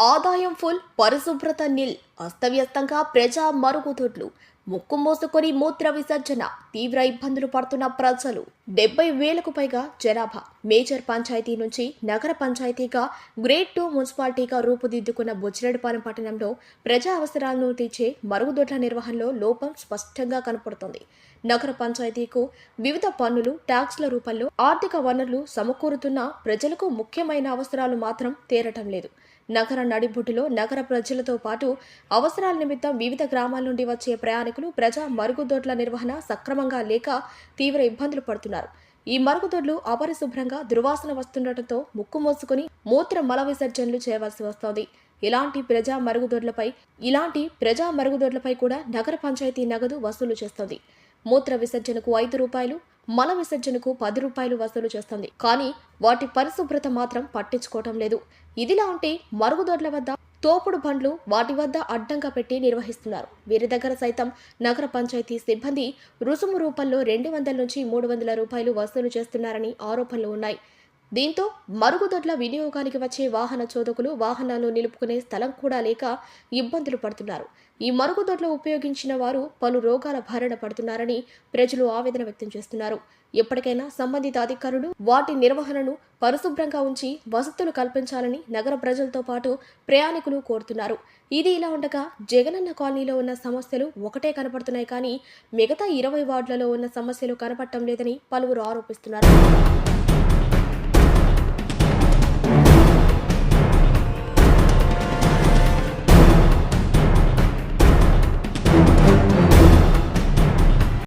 ఆదాయం ఫుల్ పరిశుభ్రత నిల్ అస్తవ్యస్తంగా ప్రజా మరుగుదొడ్లు ముక్కు మోసుకొని మూత్ర విసర్జన తీవ్ర ఇబ్బందులు పడుతున్న ప్రజలు. డెబ్బై వేలకు పైగా జనాభా. మేజర్ పంచాయతీ నుంచి నగర పంచాయతీగా గ్రేడ్ టూ మున్సిపాలిటీగా రూపుదిద్దుకున్న బుజ్జిరెడ్డిపాలెం పట్టణంలో ప్రజా అవసరాలను తీర్చే మరుగుదొడ్ల నిర్వహణలో లోపం స్పష్టంగా కనపడుతోంది. నగర పంచాయతీకు వివిధ పన్నులు ట్యాక్స్ల రూపంలో ఆర్థిక వనరులు సమకూరుతున్న ప్రజలకు ముఖ్యమైన అవసరాలు మాత్రం తీరటం లేదు. నగర నడిబొడ్డులో నగర ప్రజలతో పాటు అవసరాల నిమిత్తం వివిధ గ్రామాల నుండి వచ్చే ప్రయాణికులు ప్రజా మరుగుదొడ్ల నిర్వహణ సక్రమంగా లేక తీవ్ర ఇబ్బందులు పడుతున్నారు. ఈ మరుగుదొడ్లు అపరిశుభ్రంగా దుర్వాసన వస్తుండటంతో ముక్కు మోసుకుని మూత్ర మల విసర్జనలు చేయవలసి వస్తోంది. ఇలాంటి ప్రజా మరుగుదొడ్లపై ఇలాంటి ప్రజా మరుగుదొడ్లపై కూడా నగర పంచాయతీ నగదు వసూలు చేస్తోంది. మూత్ర విసర్జనకు ఐదు రూపాయలు మల విసర్జనకు పది రూపాయలు వసూలు చేస్తుంది. కానీ వాటి పరిశుభ్రత మాత్రం పట్టించుకోవటం లేదు. ఇదిలా ఉంటే మరుగుదొడ్ల వద్ద తోపుడు బండ్లు వాటి వద్ద అడ్డంగా పెట్టి నిర్వహిస్తున్నారు. వీరి దగ్గర సైతం నగర పంచాయతీ సిబ్బంది రుసుము రూపంలో రెండు వందల నుంచి మూడు వందల రూపాయలు వసూలు చేస్తున్నారని ఆరోపణలు ఉన్నాయి. దీంతో మరుగుదొడ్ల వినియోగానికి వచ్చే వాహన చోదకులు వాహనాలు నిలుపుకునే స్థలం కూడా లేక ఇబ్బందులు పడుతున్నారు. ఈ మరుగుదొడ్లు ఉపయోగించిన వారు పలు రోగాల బారిన పడుతున్నారని ప్రజలు ఆవేదన వ్యక్తం చేస్తున్నారు. ఎప్పటికైనా సంబంధిత అధికారులు వాటి నిర్వహణను పరిశుభ్రంగా ఉంచి వసతులు కల్పించాలని నగర ప్రజలతో పాటు ప్రయాణికులు కోరుతున్నారు. ఇది ఇలా ఉండగా జగనన్న కాలనీలో ఉన్న సమస్యలు ఒకటే కనపడుతున్నాయి కానీ మిగతా ఇరవై వార్డులలో ఉన్న సమస్యలు కనపడటం లేదని పలువురు ఆరోపిస్తున్నారు.